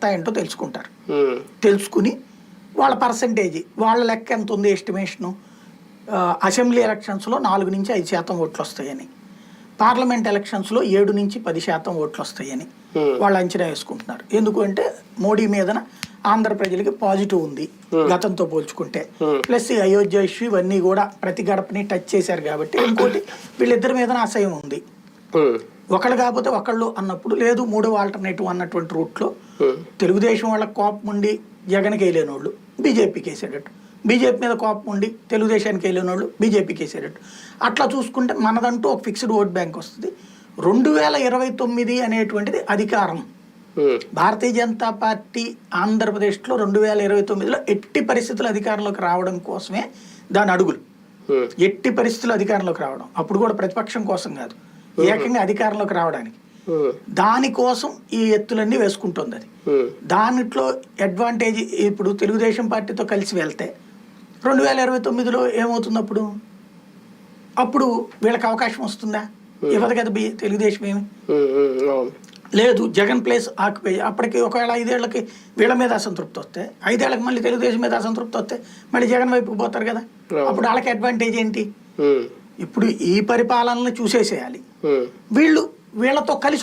సత్తా ఏంటో తెలుసుకుంటారు తెలుసుకుని వాళ్ళ పర్సంటేజ్ వాళ్ళ లెక్క ఎంత ఉంది ఎస్టిమేషను అసెంబ్లీ ఎలక్షన్స్లో నాలుగు నుంచి ఐదు శాతం ఓట్లు వస్తాయని. పార్లమెంట్ ఎలక్షన్స్లో ఏడు నుంచి పది శాతం ఓట్లు వస్తాయని. వాళ్ళు అంచనా వేసుకుంటున్నారు. ఎందుకు అంటే మోడీ మీదన ఆంధ్ర ప్రజలకి పాజిటివ్ ఉంది గతంతో పోల్చుకుంటే. ప్లస్ ఈ అయోధ్య ఇష్యూ ఇవన్నీ కూడా ప్రతి గడపని టచ్ చేశారు కాబట్టి ఇంకోటి వీళ్ళిద్దరి మీదన అసహ్యం ఉంది. ఒకళ్ళు కాకపోతే ఒకళ్ళు అన్నప్పుడు లేదు మూడో ఆల్టర్నేటివ్ అన్నటువంటి రూట్లో తెలుగుదేశం వాళ్ళకి కోపం ఉండి జగన్కి వేయలేని వాళ్ళు బీజేపీకి వేసేటట్టు. బీజేపీ మీద కోపం ఉండి తెలుగుదేశానికి వేయలేని వాళ్ళు బీజేపీకి వేసేటట్టు. అట్లా చూసుకుంటే మనదంటూ ఒక ఫిక్స్డ్ ఓట్ బ్యాంక్ వస్తుంది. రెండు వేల ఇరవై తొమ్మిది అనేటువంటిది అధికారం. భారతీయ జనతా పార్టీ ఆంధ్రప్రదేశ్లో రెండు వేల ఇరవై తొమ్మిదిలో ఎట్టి పరిస్థితులు అధికారంలోకి రావడం కోసమే దాని అడుగులు. ఎట్టి పరిస్థితులు అధికారంలోకి రావడం. అప్పుడు కూడా ప్రతిపక్షం కోసం కాదు. ఏకంగా అధికారంలోకి రావడానికి. దానికోసం ఈ ఎత్తులన్నీ వేసుకుంటుంది అది. దానిట్లో అడ్వాంటేజ్ ఇప్పుడు తెలుగుదేశం పార్టీతో కలిసి వెళ్తే రెండు వేల ఇరవై తొమ్మిదిలో ఏమవుతుంది అప్పుడు అప్పుడు వీళ్ళకి అవకాశం వస్తుందా? ఇవ్వదు కదా బి తెలుగుదేశం ఏమి? లేదు జగన్ ప్లేస్ ఆక్యుపై అప్పటికి ఒకవేళ ఐదేళ్ళకి వీళ్ళ మీద అసంతృప్తి వస్తే ఐదేళ్ళకి మళ్ళీ తెలుగుదేశం మీద అసంతృప్తి వస్తే మళ్ళీ జగన్ వైపుకి పోతారు కదా? అప్పుడు వాళ్ళకి అడ్వాంటేజ్ ఏంటి? ఇప్పుడు ఈ పరిపాలనను చూసేసేయాలి. వీళ్ళు వీళ్ళతో కలిసి